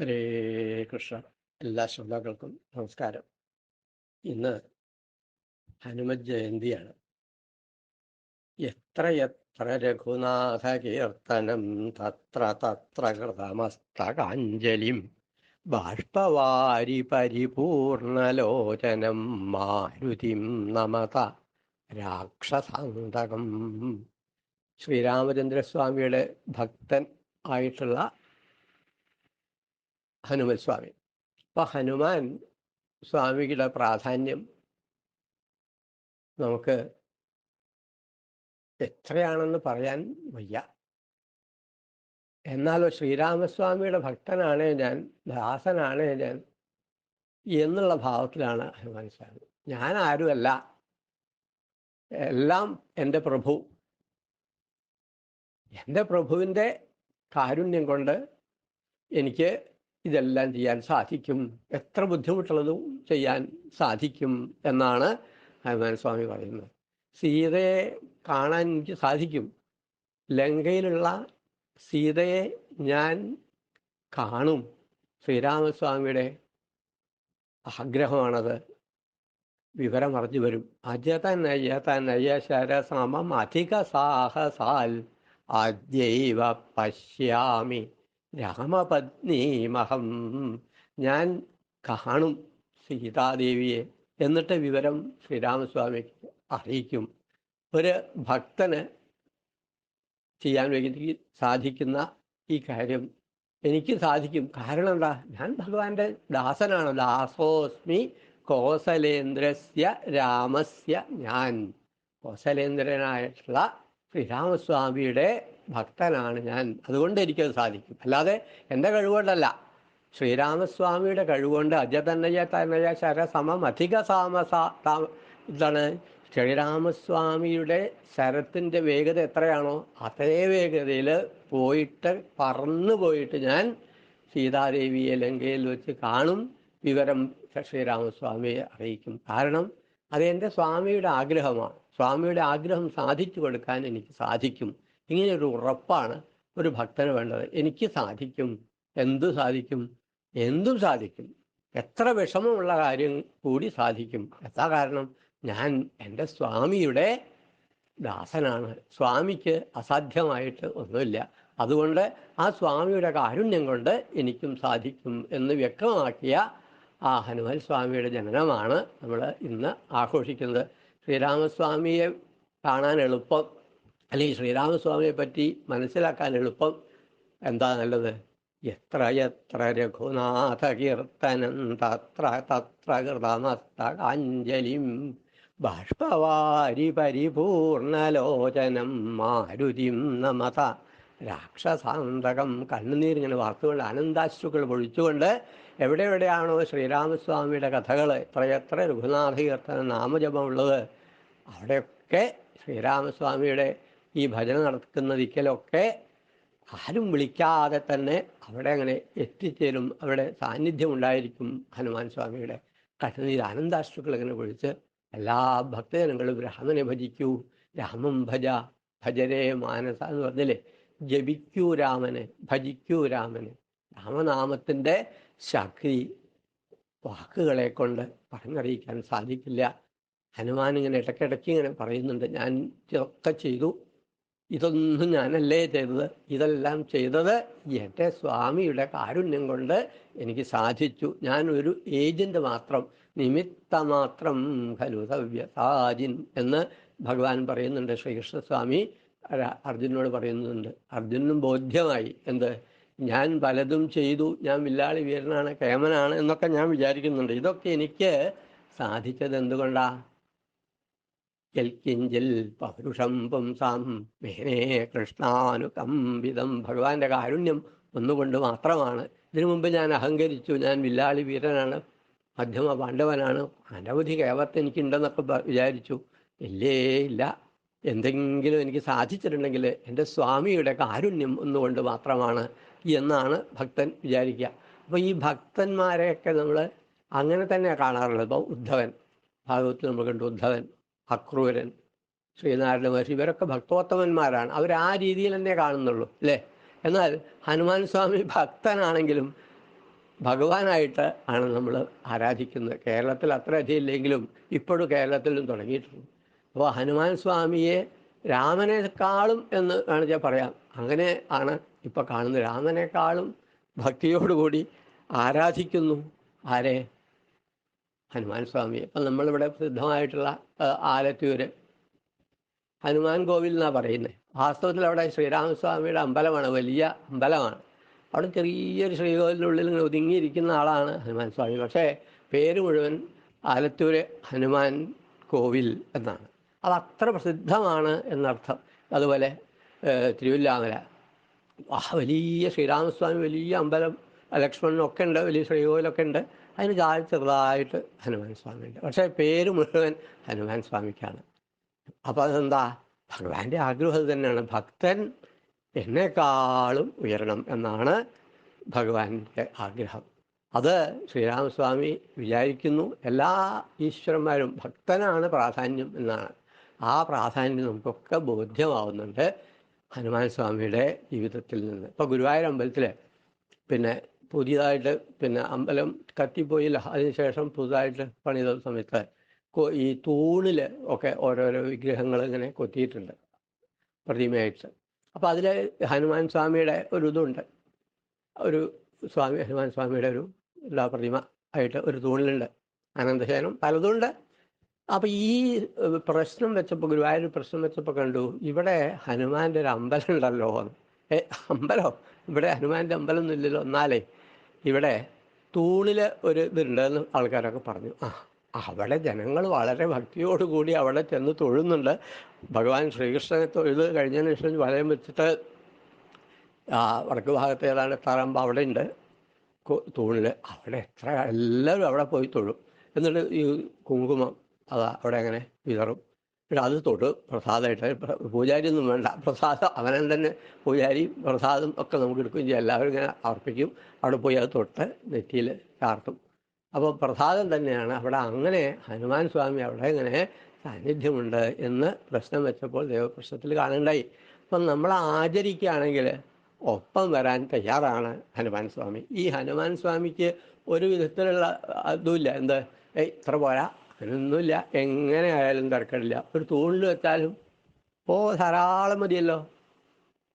ഹരേ കൃഷ്ണ. എല്ലാ ശ്രോതാക്കൾക്കും നമസ്കാരം. ഇന്ന് ഹനുമത് ജയന്തിയാണ്. എത്ര എത്ര രഘുനാഥ കീർത്തനം തത്ര തത്ര കൃതമസ്തകാഞ്ജലിം ബാഷ്പവാരി പരിപൂർണലോചനം മാരുതിം നമത രാക്ഷസാന്തകം. ശ്രീരാമചന്ദ്രസ്വാമിയുടെ ഭക്തൻ ആയിട്ടുള്ള ഹനുമൽ സ്വാമി. അപ്പൊ ഹനുമാൻ സ്വാമിയുടെ പ്രാധാന്യം നമുക്ക് എത്രയാണെന്ന് പറയാൻ വയ്യ. എന്നാലോ ശ്രീരാമസ്വാമിയുടെ ഭക്തനാണ് ഞാൻ ദാസനാണ് ഞാൻ എന്നുള്ള ഭാവത്തിലാണ് ഹനുമാൻ സ്വാമി. ഞാൻ ആരുമല്ല. എല്ലാം എന്റെ പ്രഭു. എന്റെ പ്രഭുവിന്റെ കാരുണ്യം കൊണ്ട് എനിക്ക് ഇതെല്ലാം ചെയ്യാൻ സാധിക്കും. എത്ര ബുദ്ധിമുട്ടുള്ളതും ചെയ്യാൻ സാധിക്കും എന്നാണ് ഹനുമാൻ സ്വാമി പറയുന്നത്. സീതയെ കാണാൻ എനിക്ക് സാധിക്കും. ലങ്കയിലുള്ള സീതയെ ഞാൻ കാണും. ശ്രീരാമസ്വാമിയുടെ ആഗ്രഹമാണത്. വിവരം അറിഞ്ഞു വരും. അജതനയ തനയ ശരസമം അധിക സാഹസാൽ ആദ്യൈവ പശ്യാമി. രാമപത്നീമഹം. ഞാൻ കാണും സീതാദേവിയെ എന്നിട്ട് വിവരം ശ്രീരാമസ്വാമിക്ക് അറിയിക്കും. ഒരു ഭക്തന് ചെയ്യാൻ വേണ്ടി സാധിക്കുന്ന ഈ കാര്യം എനിക്ക് സാധിക്കും. കാരണം എന്താ? ഞാൻ ഭഗവാന്റെ ദാസനാണ്. ദാസോസ്മി കോസലേന്ദ്രസ്യ രാമസ്യ ഞാൻ. കോസലേന്ദ്രനായിട്ടുള്ള ശ്രീരാമസ്വാമിയുടെ ഭക്തനാണ് ഞാൻ. അതുകൊണ്ട് എനിക്കത് സാധിക്കും. അല്ലാതെ എന്റെ കഴിവുകൊണ്ടല്ല. ശ്രീരാമസ്വാമിയുടെ കഴിവുകൊണ്ട് അജതന്നയ തന്നയ ശരസമം അധിക സാമസ ഇതാണ് ശ്രീരാമസ്വാമിയുടെ ശരത്തിന്റെ വേഗത എത്രയാണോ അതേ വേഗതയിൽ പോയിട്ട് പറന്നു പോയിട്ട് ഞാൻ സീതാദേവിയെ ലങ്കയിൽ വെച്ച് കാണും വിവരം ശ്രീരാമസ്വാമിയെ അറിയിക്കും. കാരണം അത് എന്റെ സ്വാമിയുടെ ആഗ്രഹമാണ്. സ്വാമിയുടെ ആഗ്രഹം സാധിച്ചു കൊടുക്കാൻ എനിക്ക് സാധിക്കും. ഇങ്ങനെ ഒരു ഉറപ്പാണ് ഒരു ഭക്തന് വേണ്ടത്. എനിക്ക് സാധിക്കും. എന്തു സാധിക്കും? എന്തും സാധിക്കും. എത്ര വിഷമമുള്ള കാര്യം കൂടി സാധിക്കും. എന്താ കാരണം? ഞാൻ എന്റെ സ്വാമിയുടെ ദാസനാണ്. സ്വാമിക്ക് അസാധ്യമായിട്ട് ഒന്നുമില്ല. അതുകൊണ്ട് ആ സ്വാമിയുടെ കാരുണ്യം കൊണ്ട് എനിക്കും സാധിക്കും എന്ന് വ്യക്തമാക്കിയ ആ ഹനുമാൻ സ്വാമിയുടെ ജനനമാണ് നമ്മൾ ഇന്ന് ആഘോഷിക്കുന്നത്. ശ്രീരാമസ്വാമിയെ കാണാൻ എളുപ്പം അല്ലെങ്കിൽ ശ്രീരാമസ്വാമിയെ പറ്റി മനസ്സിലാക്കാൻ എളുപ്പം. എന്താ നല്ലത്? എത്ര എത്ര രഘുനാഥ കീർത്തനം തത്ര തത്ര കൃതമസ്തകാഞ്ജലിം ബാഷ്പവാരി പരിപൂർണലോചനം മാരുതിം നമത. രാക്ഷസാന്തകം കണ്ണുനീരിങ്ങനെ വാർത്തുകൊണ്ട് അനന്താശ്രുക്കൾ പൊഴിച്ചുകൊണ്ട് എവിടെ എവിടെയാണോ ശ്രീരാമസ്വാമിയുടെ കഥകൾ എത്രയെത്ര രഘുനാഥ കീർത്തന നാമജപമുള്ളത്. അവിടെയൊക്കെ ശ്രീരാമസ്വാമിയുടെ ഈ ഭജന നടക്കുന്ന ദിക്കലൊക്കെ ആരും വിളിക്കാതെ തന്നെ അവിടെ അങ്ങനെ എത്തിച്ചേരും. അവിടെ സാന്നിധ്യം ഉണ്ടായിരിക്കും ഹനുമാൻ സ്വാമിയുടെ. കണ്ണുനീർ ആനന്ദാശ്രുക്കൾ ഇങ്ങനെ വിളിച്ച് എല്ലാ ഭക്തജനങ്ങളും രാമനെ ഭജിക്കൂ രാമം ഭജ ഭജരേ മാനസ എന്ന് പറഞ്ഞില്ലേ? ജപിക്കൂ രാമനെ ഭജിക്കൂ രാമനെ. രാമനാമത്തിന്റെ ശക്തി വാക്കുകളെ കൊണ്ട് പറഞ്ഞറിയിക്കാൻ സാധിക്കില്ല. ഹനുമാൻ ഇങ്ങനെ ഇടയ്ക്കിടയ്ക്ക് ഇങ്ങനെ പറയുന്നുണ്ട്. ഞാൻ ഇതൊക്കെ ചെയ്തു. ഇതൊന്നും ഞാനല്ലേ ചെയ്തത്? ഇതെല്ലാം ചെയ്തത് എന്റെ സ്വാമിയുടെ കാരുണ്യം കൊണ്ട് എനിക്ക് സാധിച്ചു. ഞാൻ ഒരു ഏജന്റ് മാത്രം നിമിത്തമാത്രം ഖലുതവ്യ സാജിൻ എന്ന് ഭഗവാൻ പറയുന്നുണ്ട്. ശ്രീകൃഷ്ണസ്വാമി അർജുനോട് പറയുന്നുണ്ട്. അർജുനും ബോധ്യമായി. എന്ത്? ഞാൻ പലതും ചെയ്തു. ഞാൻ വില്ലാളി വീരനാണ് കേമനാണ് എന്നൊക്കെ ഞാൻ വിചാരിക്കുന്നുണ്ട്. ഇതൊക്കെ എനിക്ക് സാധിച്ചത് എന്തുകൊണ്ടാ? യൽക്കിഞ്ചിൽ പൗരുഷം പുംസാം മേനേ കൃഷ്ണാനുകമ്പിതം. ഭഗവാന്റെ കാരുണ്യം ഒന്നുകൊണ്ട് മാത്രമാണ്. ഇതിനു മുമ്പ് ഞാൻ അഹങ്കരിച്ചു. ഞാൻ വില്ലാളി വീരനാണ്. മധ്യമ പാണ്ഡവനാണ്. അനവധി കേവത്ത് എനിക്കുണ്ടെന്നൊക്കെ വിചാരിച്ചു. ഇല്ലേ ഇല്ല. എന്തെങ്കിലും എനിക്ക് സാധിച്ചിട്ടുണ്ടെങ്കിൽ എന്റെ സ്വാമിയുടെ കാരുണ്യം ഒന്നുകൊണ്ട് മാത്രമാണ് എന്നാണ് ഭക്തൻ വിചാരിക്കുക. അപ്പോൾ ഈ ഭക്തന്മാരെയൊക്കെ നമ്മൾ അങ്ങനെ തന്നെ കാണാറുള്ളത്. ഇപ്പോൾ ഉദ്ധവൻ ഭാഗവത്തിൽ നമ്മൾ കണ്ടു ഉദ്ധവൻ. അക്രൂരൻ ശ്രീനാരായണ മഹർഷി ഇവരൊക്കെ ഭക്തോത്തമന്മാരാണ്. അവർ ആ രീതിയിൽ തന്നെ കാണുന്നുള്ളൂ അല്ലേ? എന്നാൽ ഹനുമാൻ സ്വാമി ഭക്തനാണെങ്കിലും ഭഗവാനായിട്ട് ആണ് നമ്മൾ ആരാധിക്കുന്നത്. കേരളത്തിൽ അത്ര അധികം ഇല്ലെങ്കിലും ഇപ്പോഴും കേരളത്തിലും തുടങ്ങിയിട്ടുണ്ട്. അപ്പോൾ ഹനുമാൻ സ്വാമിയെ രാമനേക്കാളും എന്ന് വേണമെങ്കിൽ പറയാം. അങ്ങനെ ആണ് ഇപ്പോൾ കാണുന്നത്. രാമനേക്കാളും ഭക്തിയോടുകൂടി ആരാധിക്കുന്നു. ആരെ? ഹനുമാൻ സ്വാമിയെ ഇപ്പം നമ്മളിവിടെ പ്രസിദ്ധമായിട്ടുള്ള ആലത്തൂര്. ഹനുമാൻ കോവിൽ എന്നാണ് പറയുന്നത് വാസ്തവത്തിൽ അവിടെ ശ്രീരാമസ്വാമിയുടെ അമ്പലമാണ് വലിയ അമ്പലമാണ്. അവിടെ ചെറിയൊരു ശ്രീകോവിലിനുള്ളിൽ ഇങ്ങനെ ഒതുങ്ങിയിരിക്കുന്ന ആളാണ് ഹനുമാൻ സ്വാമി. പക്ഷേ പേര് മുഴുവൻ ആലത്തൂര് ഹനുമാൻ കോവിൽ എന്നാണ്. അത് അത്ര പ്രസിദ്ധമാണ് എന്നർത്ഥം. അതുപോലെ തിരുവില്ലാമല. വലിയ ശ്രീരാമസ്വാമി വലിയ അമ്പലം ലക്ഷ്മണനൊക്കെ ഉണ്ട് വലിയ ശ്രീകോവിലൊക്കെ ഉണ്ട്. അതിന് താഴെ ചെറുതായിട്ട് ഹനുമാൻ സ്വാമി ഉണ്ട് പക്ഷേ പേര് മുഴുവൻ ഹനുമാൻ സ്വാമിക്കാണ്. അപ്പോൾ അതെന്താ? ഭഗവാന്റെ ആഗ്രഹം തന്നെയാണ്. ഭക്തൻ എന്നെക്കാളും ഉയരണം എന്നാണ് ഭഗവാന്റെ ആഗ്രഹം. അത് ശ്രീരാമസ്വാമി വിചാരിക്കുന്നു. എല്ലാ ഈശ്വരന്മാരും ഭക്തനാണ് പ്രാധാന്യം എന്നാണ്. ആ പ്രാധാന്യം നമുക്കൊക്കെ ബോധ്യമാവുന്നുണ്ട് ഹനുമാൻ സ്വാമിയുടെ ജീവിതത്തിൽ നിന്ന്. ഇപ്പോൾ ഗുരുവായൂർ അമ്പലത്തിൽ പിന്നെ പുതിയതായിട്ട് പിന്നെ അമ്പലം കത്തിപ്പോയില്ല അതിനുശേഷം പുതുതായിട്ട് പണിത സമയത്ത് ഈ തൂണിൽ ഒക്കെ ഓരോരോ വിഗ്രഹങ്ങൾ ഇങ്ങനെ കൊത്തിയിട്ടുണ്ട് പ്രതിമയായിട്ട്. അപ്പോൾ അതിൽ ഹനുമാൻ സ്വാമിയുടെ ഒരു ഇതുണ്ട്. ഒരു സ്വാമി ഹനുമാൻ സ്വാമിയുടെ ഒരു എല്ലാ പ്രതിമ ആയിട്ട് ഒരു തൂണിലുണ്ട്. അനന്തശയനം പലതുണ്ട്. അപ്പോൾ ഈ പ്രശ്നം വെച്ചപ്പോൾ ഗുരുവായൂർ പ്രശ്നം വെച്ചപ്പോൾ കണ്ടു ഇവിടെ ഹനുമാന്റെ ഒരു അമ്പലം ഉണ്ടല്ലോ അമ്പലം? ഇവിടെ ഹനുമാന്റെ അമ്പലം ഒന്നും ഇല്ലല്ലോ. എന്നാലേ ഇവിടെ തൂണിൽ ഒരു ഇതുണ്ടെന്ന് ആൾക്കാരൊക്കെ പറഞ്ഞു. ആ അവിടെ ജനങ്ങൾ വളരെ ഭക്തിയോടുകൂടി അവിടെ ചെന്ന് തൊഴുന്നുണ്ട്. ഭഗവാൻ ശ്രീകൃഷ്ണനെ തൊഴുത് കഴിഞ്ഞതിന് ശേഷം വലയം വെച്ചിട്ട് ആ വടക്ക് ഭാഗത്ത് ഏതാണ്ട് എത്താറാകുമ്പോൾ അവിടെ ഉണ്ട് തൂണിൽ അവിടെ എത്ര എല്ലാവരും അവിടെ പോയി തൊഴും. എന്നിട്ട് ഈ കുങ്കുമം അതാ അവിടെ അങ്ങനെ വിതറും. എന്നിട്ട് അത് തൊട്ട് പ്രസാദമായിട്ട് പ്ര- പൂജാരി ഒന്നും വേണ്ട. പ്രസാദം അവനൻ തന്നെ പൂജാരി പ്രസാദം ഒക്കെ നമുക്ക് എടുക്കുകയും ചെയ്യും. എല്ലാവരും ഇങ്ങനെ അർപ്പിക്കും. അവിടെ പോയി അത് തൊട്ട് നെറ്റിയിൽ ചാർത്തും. അപ്പോൾ പ്രസാദം തന്നെയാണ്. അവിടെ അങ്ങനെ ഹനുമാൻ സ്വാമി അവിടെ ഇങ്ങനെ സാന്നിധ്യമുണ്ട് എന്ന് പ്രശ്നം വെച്ചപ്പോൾ ദൈവപ്രശ്നത്തിൽ കാണുണ്ടായി അപ്പം നമ്മൾ ആചരിക്കുകയാണെങ്കിൽ ഒപ്പം വരാൻ തയ്യാറാണ് ഹനുമാൻ സ്വാമി. ഈ ഹനുമാൻ സ്വാമിക്ക് ഒരു വിധത്തിലുള്ള അതുമില്ല. എന്ത്? ഇത്ര പോരാ. അങ്ങനെയൊന്നുമില്ല എങ്ങനെ ആയാലും തിരക്കടില്ല ഒരു തൂണിൽ വെച്ചാലും ഓ ധാരാളം മതിയല്ലോ.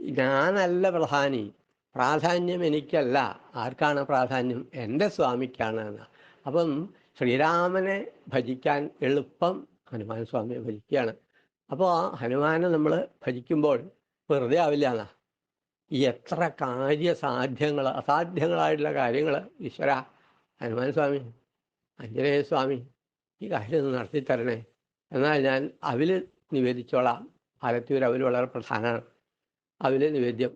ഞാനല്ല പ്രധാനി. പ്രാധാന്യം എനിക്കല്ല. ആർക്കാണ് പ്രാധാന്യം? എന്റെ സ്വാമിക്കാണ് അപ്പം ശ്രീരാമനെ ഭജിക്കാൻ എളുപ്പം ഹനുമാൻ സ്വാമിയെ ഭജിക്കുകയാണ്. അപ്പോൾ ഹനുമാനെ നമ്മൾ ഭജിക്കുമ്പോൾ വെറുതെ ആവില്ല എന്നാ. എത്ര കാര്യസാധ്യങ്ങൾ അസാധ്യങ്ങളായിട്ടുള്ള കാര്യങ്ങൾ ഈശ്വര. ഹനുമാൻ സ്വാമി ആഞ്ജനേയ സ്വാമി ഈ കാര്യം നടത്തി തരണേ. എന്നാൽ ഞാൻ അവിൽ നിവേദിച്ചോളാം. ആലത്തൂർ അവിൽ വളരെ പ്രധാനമാണ്. അവിൽ നിവേദ്യം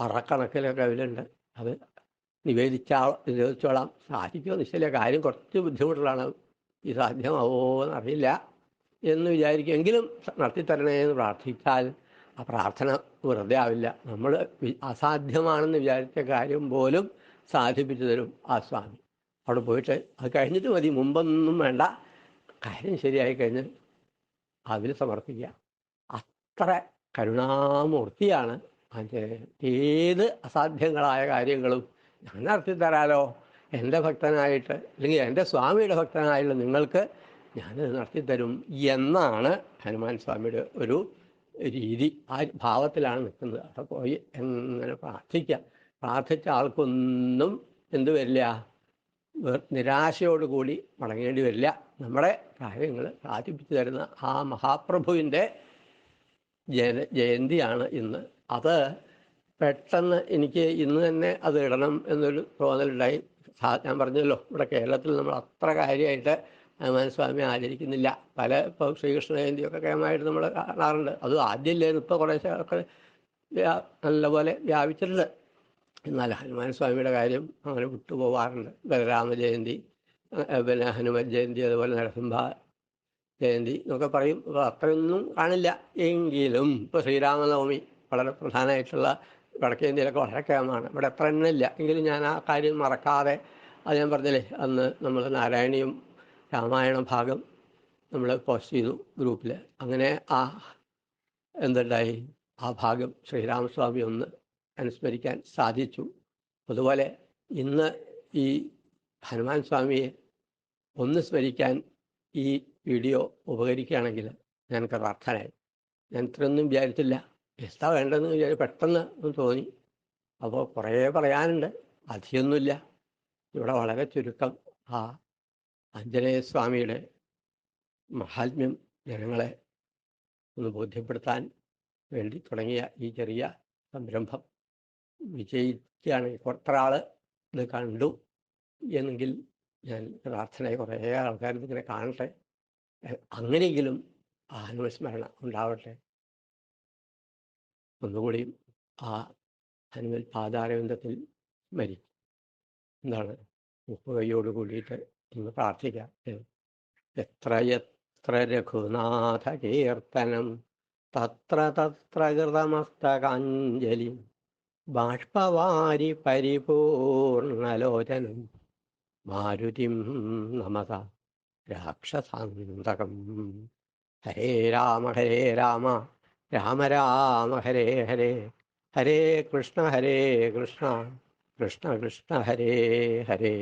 പറക്കണക്കിലൊക്കെ അവിലുണ്ട്. അത് നിവേദിച്ചാ നിവേദിച്ചോളാം സാധിക്കുമോ നിശ്ചല കാര്യം കുറച്ച് ബുദ്ധിമുട്ടുള്ളതാണ് ഈ സാധ്യമാവോ എന്നറിയില്ല എന്ന് വിചാരിക്കും. എങ്കിലും നടത്തിത്തരണേ എന്ന് പ്രാർത്ഥിച്ചാൽ ആ പ്രാർത്ഥന വെറുതെ ആവില്ല. നമ്മൾ അസാധ്യമാണെന്ന് വിചാരിച്ച കാര്യം പോലും സാധിപ്പിച്ചു തരും ആ സ്വാമി. അവിടെ പോയിട്ട് അത് കഴിഞ്ഞിട്ട് മതി. മുമ്പൊന്നും വേണ്ട. കാര്യം ശരിയായി കഴിഞ്ഞാൽ അതിൽ സമർപ്പിക്കുക. അത്ര കരുണാമൂർത്തിയാണ് ഏത് അസാധ്യങ്ങളായ കാര്യങ്ങളും ഞാൻ നടത്തി തരാലോ. എന്റെ ഭക്തനായിട്ട് അല്ലെങ്കിൽ എന്റെ സ്വാമിയുടെ ഭക്തനായുള്ള നിങ്ങൾക്ക് ഞാനത് നടത്തിത്തരും എന്നാണ് ഹനുമാൻ സ്വാമിയുടെ ഒരു രീതി. ആ ഭാവത്തിലാണ് നിൽക്കുന്നത്. അവിടെ പോയി എങ്ങനെ പ്രാർത്ഥിക്കാം പ്രാർത്ഥിച്ച ആൾക്കൊന്നും എന്തു വരില്ല. നിരാശയോടുകൂടി മടങ്ങേണ്ടി വരില്ല. നമ്മുടെ കാര്യങ്ങൾ സാധിപ്പിച്ചു തരുന്ന ആ മഹാപ്രഭുവിന്റെ ജന ജയന്തിയാണ് ഇന്ന്. അത് പെട്ടെന്ന് എനിക്ക് ഇന്ന് തന്നെ അത് ഇടണം എന്നൊരു തോന്നലുണ്ടായി. ഞാൻ പറഞ്ഞല്ലോ ഇവിടെ കേരളത്തിൽ നമ്മൾ അത്ര കാര്യമായിട്ട് ഹനുമാൻ സ്വാമി ആചരിക്കുന്നില്ല. പല ഇപ്പോൾ ശ്രീകൃഷ്ണ ജയന്തിയൊക്കെ കേമായിട്ട് നമ്മൾ കാണാറുണ്ട്. അത് ആദ്യമില്ലായിരുന്നു ഇപ്പോൾ കുറേശ്ശെ ഒക്കെ നല്ലപോലെ വ്യാപിച്ചിട്ടുണ്ട്. എന്നാൽ ഹനുമാൻ സ്വാമിയുടെ കാര്യം അങ്ങനെ വിട്ടുപോകാറുണ്ട് ബലരാമ ജയന്തി ഏഹ് പിന്നെ ഹനുമാൻ ജയന്തി അതുപോലെ നരസിംഹ ജയന്തി എന്നൊക്കെ പറയും. അപ്പോൾ അത്രയൊന്നും കാണില്ല. എങ്കിലും ഇപ്പോൾ ശ്രീരാമനവമി വളരെ പ്രധാനമായിട്ടുള്ള വടക്കേ ഇന്ത്യയിലൊക്കെ വളരെ കേമാണ് ഇവിടെ അത്ര എണ്ണില്ല എങ്കിലും ഞാൻ ആ കാര്യം മറക്കാതെ അത് ഞാൻ പറഞ്ഞില്ലേ അന്ന് നമ്മൾ നാരായണിയും രാമായണ ഭാഗം നമ്മൾ പോസ്റ്റ് ചെയ്തു ഗ്രൂപ്പിൽ അങ്ങനെ ആ എന്തുണ്ടായി? ആ ഭാഗം ശ്രീരാമസ്വാമി ഒന്ന് അനുസ്മരിക്കാൻ സാധിച്ചു. അതുപോലെ ഇന്ന് ഈ ഹനുമാൻ സ്വാമിയെ ഒന്ന് സ്മരിക്കാൻ ഈ വീഡിയോ ഉപകരിക്കുകയാണെങ്കിൽ ഞാൻ കൃതാർത്ഥനായി ഞാൻ ഇത്രയൊന്നും വിചാരിച്ചില്ല. എന്താ വേണ്ടതെന്ന് വിചാരിച്ച് പെട്ടെന്ന് ഒന്ന് തോന്നി. അപ്പോൾ കുറേ പറയാനുണ്ട്. അധികമൊന്നുമില്ല. ഇവിടെ വളരെ ചുരുക്കം. ആ ആഞ്ജനേയ സ്വാമിയുടെ മഹാത്മ്യം ജനങ്ങളെ ഒന്ന് ബോധ്യപ്പെടുത്താൻ വേണ്ടി തുടങ്ങിയ ഈ ചെറിയ സംരംഭം വിജയിക്കുകയാണെങ്കിൽ കുറത്ര ആൾ ഇത് കണ്ടു. എന്നെങ്കിൽ ഞാൻ പ്രാർത്ഥനയെ കുറേ ആൾക്കാർ ഇങ്ങനെ കാണട്ടെ. അങ്ങനെയെങ്കിലും ആ അനുസ്മരണ ഉണ്ടാവട്ടെ. ഒന്നുകൂടി ആ ഹനുമൽ പാതാരവിന്ദത്തിൽ മരി എന്താണ്? മുപ്പുകയോട് കൂടിയിട്ട് ഒന്ന് പ്രാർത്ഥിക്കാം. എത്ര എത്ര രഘുനാഥ കീർത്തനം തത്ര തത്ര കൃതമസ്തകാഞ്ജലി ബാഷ്പവാരി പരിപൂർണലോചനം. മാരുതിം നമത രാക്ഷസാന്തകം ഹരേ രാമ ഹരേ രാമ രാമ രാമ ഹരേ ഹരേ ഹരേ കൃഷ്ണ ഹരേ കൃഷ്ണ കൃഷ്ണ കൃഷ്ണ ഹരേ ഹരേ